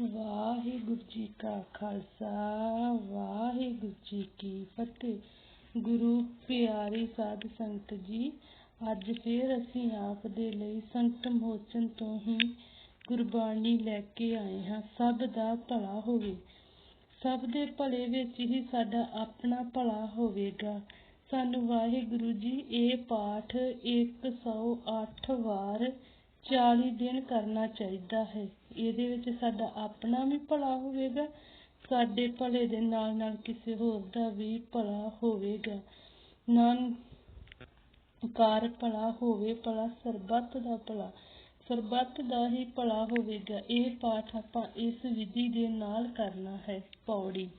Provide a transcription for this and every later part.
ਵਾਹਿਗੁਰੂ ਜੀ ਕਾ ਖਾਲਸਾ, ਵਾਹਿਗੁਰੂ ਜੀ ਕੀ ਫਤਿਹ। ਗੁਰੂ ਪਿਆਰੀ ਸਾਧ ਸੰਗਤ ਜੀ, ਅੱਜ ਫੇਰ ਅਸੀਂ ਆਪ ਦੇ ਲਈ ਸੰਕਟ ਮੋਚਨ ਤੋਂ ਹੀ ਗੁਰਬਾਣੀ ਲੈ ਕੇ ਆਏ ਹਾਂ। ਸਭ ਦਾ ਭਲਾ ਹੋਵੇ। ਸਭ ਦੇ ਭਲੇ ਵਿੱਚ ਹੀ ਸਾਡਾ ਆਪਣਾ ਭਲਾ ਹੋਵੇਗਾ। ਸਾਨੂੰ ਵਾਹਿਗੁਰੂ ਜੀ, ਇਹ ਪਾਠ 108 ਵਾਰ 40 ਦਿਨ ਕਰਨਾ ਚਾਹੀਦਾ ਹੈ। ਇਹਦੇ ਵਿੱਚ ਸਾਡਾ ਆਪਣਾ ਵੀ ਭਲਾ ਹੋਵੇਗਾ, ਸਾਡੇ ਭਲੇ ਦੇ ਨਾਲ ਨਾਲ ਕਿਸੇ ਹੋਰ ਦਾ ਵੀ ਭਲਾ ਹੋਵੇਗਾ। ਨਾਨ ਕਾਰ ਭਲਾ ਹੋਵੇ, ਭਲਾ ਸਰਬੱਤ ਦਾ ਭਲਾ। ਸਰਬੱਤ ਦਾ ਹੀ ਭਲਾ ਹੋਵੇਗਾ। ਇਹ ਪਾਠ ਆਪਾਂ ਇਸ ਵਿਧੀ ਦੇ ਨਾਲ ਕਰਨਾ ਹੈ, ਪੌੜੀ।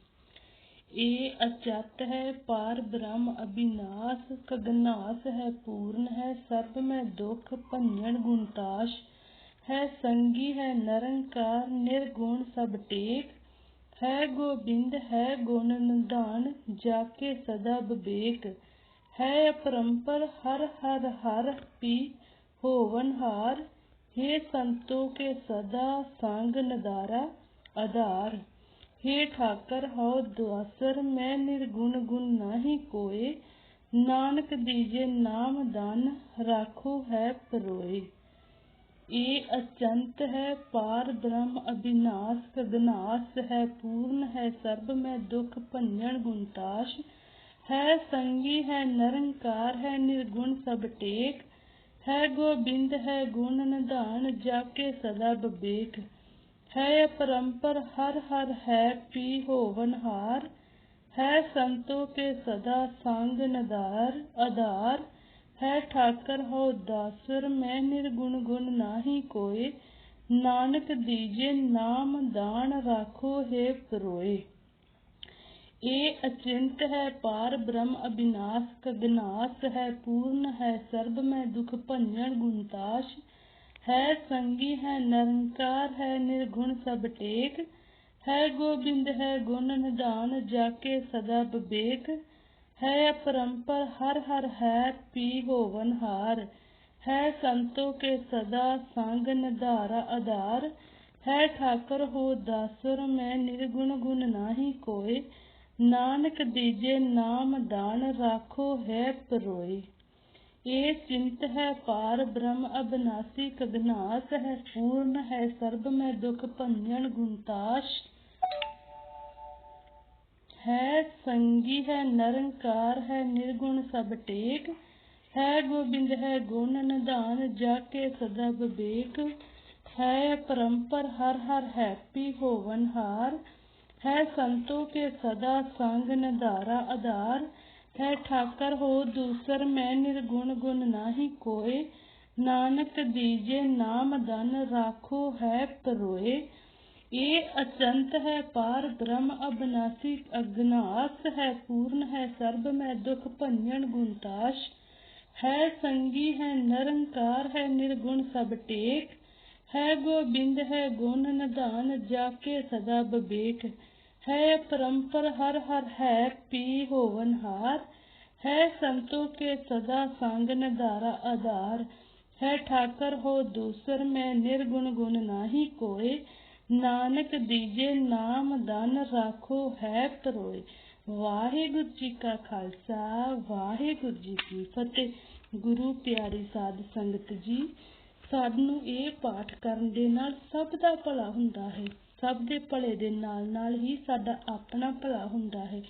ਇਹ ਅਚਤ ਹੈ, ਪਾਰ ਬ੍ਰਹਮ ਅਬਿਨਾਸ ਕਗਨਾਸ ਹੈ, ਪੂਰਨ ਹੈ, ਸਰਬ ਮੈਂ ਦੁਖ ਭੰਜਨ ਗੁਣਤਾਸ਼ ਹੈ, ਸੰਗੀ ਹੈ, ਨਿਰੰਕਾਰ, ਨਿਰਗੁਣ ਸਭ ਟੇਕ ਹੈ, ਗੋਬਿੰਦ ਹੈ, ਗੁਣ ਨਿਧਾਨ ਜਾ ਕੇ ਸਦਾ ਬਿਵੇਕ ਹੈ, ਅਪਰੰਪਰ ਹਰ ਹਰ ਹਰ ਪੀ ਹੋਵਨ ਹਾਰ, ਹੇ ਸੰਤੋ ਕੇ ਸਦਾ ਸੰਗ ਨਦਾਰਾ ਅਧਾਰ। हे ठाकर हो दुआसर, मैं निर्गुण गुण नाही कोय नानक दीजे नाम दान, राखो है परोय ए अचंत है पार ब्रह्म अविनाश कगनाश है पूर्ण है सर्व, में दुख भंजन गुणताश। है संगी है निरंकार, है निर्गुण सब टेक। है गोबिंद है गुण निधान, जाके सदा विवेक ਹੈ ਅਪਰੰਪਰ ਹਰ ਹਰ ਹੈ ਪੀ ਹੋਵਨ ਹਾਰ, ਹੈ ਸੰਤੋ ਕੇ ਸਦਾ ਸੰਗ ਨਦਾਰ ਆਧਾਰ ਹੈ ਠਾਕਰ ਹੋ ਦਾਸਰ, ਮੈਂ ਨਿਰਗੁਣ ਗੁਣ ਨਾਹੀ ਕੋਏ, ਨਾਨਕ ਦੀਜੇ ਨਾਮ ਦਾਨ ਰਾਖੋ ਹੈ ਪਰੋਏ। ਇਹ ਅਚਿੰਤ ਹੈ ਪਾਰ ਬ੍ਰਹਮ ਅਬਿਨਾਸ਼ ਕਗਨਾਸ ਹੈ ਪੂਰਨ ਹੈ ਸਰਬ, ਮੈਂ ਦੁਖ ਭੰਜਨ ਗੁਣਤਾਸ਼ ਹੈ ਸੰਗੀ, ਹੈ ਨਿਰੰਕਾਰ, ਹੈ ਨਿਰਗੁਣ ਸਭ ਟੇਕ, ਹੈ ਗੋਬਿੰਦ, ਹੈ ਗੁਣ ਨਿਧਾਨ ਜਾ ਸਦਾ ਵਿਵੇਕ ਹੈ ਅਪਰੰਪਰ, ਹਰ ਹਰ ਹੈ ਪੀ ਹੋਵਨ ਹਾਰ, ਹੈ ਸੰਤੋ ਕੇ ਸਦਾ ਸੰਗ ਨਿਧਾਰਾ ਆਧਾਰ, ਹੈ ਠਾਕਰ ਹੋ ਦਾਸੁਰ, ਮੈਂ ਨਿਰਗੁਣ ਗੁਣ ਨਾਹੀ ਕੋਏ, ਨਾਨਕ ਦੀਜੇ ਨਾਮ ਦਾਨ ਰਾਖੋ ਹੈ ਪਰੋਏ। ਇਹ ਚਿੰਤ ਹੈ ਪਾਰ ਬ੍ਰਹਮ ਅਬਨਾਸੀ ਕਗਨਾਸ ਹੈ, ਪੂਰਨ ਹੈ ਸਰਬ ਮੈਂ ਦੁਖ ਭੰਜਨ ਗੁਣਤਾਸ਼ ਹੈ ਸੰਗੀ ਹੈ ਨਿਰੰਕਾਰ ਹੈ ਨਿਰਗੁਣ ਸਭ ਟੇਕ। ਹੈ ਗੋਬਿੰਦ ਹੈ ਗੁਣ ਨਿਧਾਨ, ਜਾ ਕੇ ਸਦਾ ਵਿਵੇਕ। ਹੈ ਪਰੰਪਰ ਹਰ ਹਰ ਹੈਪੀ ਹੋਵਨ ਹਾਰ ਹੈ ਸੰਤੋ ਕੇ ਸਦਾ ਸੰਗ ਨਿਧਾਰਾ ਆਧਾਰ ਠਾਕਰ, ਹੋ ਦੂਸਰ ਮੈਂ ਨਿਰਗੁਣ ਗੁਣ ਨਾਹੀ ਕੋਏ। ਨਾਨਕ ਦੀਜੇ ਨਾਮ ਦਨ ਰਾਖੋ ਹੈ ਪਰੋਏ। ਇਹ ਅਚੰਤ ਹੈ ਪਾਰ ਬ੍ਰਹਮ ਅਬਨਾਸੀ, ਅਗਨਾਸ ਹੈ ਪੂਰਨ ਹੈ ਸਰਬ, ਮੈਂ ਦੁਖ ਭੰਜਨ ਗੁਣਤਾਸ਼। ਹੈ ਸੰਗੀ ਹੈ ਨਿਰੰਕਾਰ, ਹੈ ਨਿਰਗੁਣ ਸਭ ਟੇਕ। ਹੈ ਗੋਬਿੰਦ ਹੈ ਗੁਣ ਨਿਧਾਨ ਜਾ ਕੇ ਸਦਾ ਵਿਵੇਕ ਹੈ ਪਰੰਪਰ ਹਰ ਹਰ ਹੈ, ਪੀ ਹੋਵਨ ਹਾਰ। ਹੈ ਸੰਤੋ ਕੇ ਸਦਾ ਸੰਗ ਨਿਧਾਰਾ ਆਧਾਰ। ਹੈ ਠਾਕਰ ਹੋ ਦੂਸਰ, ਮੈਂ ਨਿਰਗੁਣ ਗੁਣ ਨਾਹੀ ਕੋਏ। ਨਾਨਕ ਦੀਜੇ ਨਾਮ ਦਨ ਰਾਖੋ ਹੈ ਪਰੋਏ। ਵਾਹਿਗੁਰੂ ਜੀ ਕਾ ਖਾਲਸਾ, ਵਾਹਿਗੁਰੂ ਜੀ ਕੀ ਫਤਿਹ। ਗੁਰੂ ਪਿਆਰੀ ਸਾਧ ਸੰਗਤ ਜੀ, ਸਾਨੂੰ ਇਹ ਪਾਠ ਕਰਨ ਦੇ ਨਾਲ ਸਭ ਦਾ ਭਲਾ ਹੁੰਦਾ ਹੈ। ਸਭ ਦੇ ਭਲੇ ਦੇ ਨਾਲ ਨਾਲ ਹੀ ਸਾਡਾ ਆਪਣਾ ਭਲਾ ਹੁੰਦਾ ਹੈ।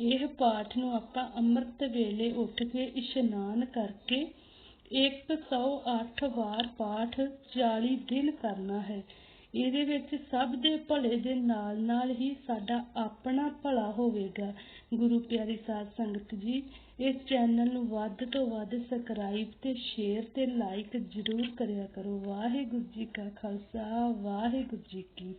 ਇਹ ਪਾਠ ਨੂੰ ਆਪਾਂ ਅੰਮ੍ਰਿਤ ਵੇਲੇ ਉੱਠ ਕੇ ਇਸ਼ਨਾਨ ਕਰਕੇ 108 ਵਾਰ ਪਾਠ 40 ਦਿਨ ਕਰਨਾ ਹੈ। ਇਹਦੇ ਵਿੱਚ ਸਭ ਦੇ ਭਲੇ ਦੇ ਨਾਲ ਨਾਲ ਹੀ ਸਾਡਾ ਆਪਣਾ ਭਲਾ ਹੋਵੇਗਾ। ਗੁਰੂ ਪਿਆਰੀ ਸਾਧ ਸੰਗਤ ਜੀ, ਇਸ ਚੈਨਲ ਨੂੰ ਵੱਧ ਤੋਂ ਵੱਧ ਸਬਸਕ੍ਰਾਈਬ ਤੇ ਸ਼ੇਅਰ ਤੇ ਲਾਈਕ ਜ਼ਰੂਰ ਕਰਿਆ ਕਰੋ। ਵਾਹਿਗੁਰੂ ਜੀ ਕਾ ਖਾਲਸਾ, ਵਾਹਿਗੁਰੂ ਜੀ ਕੀ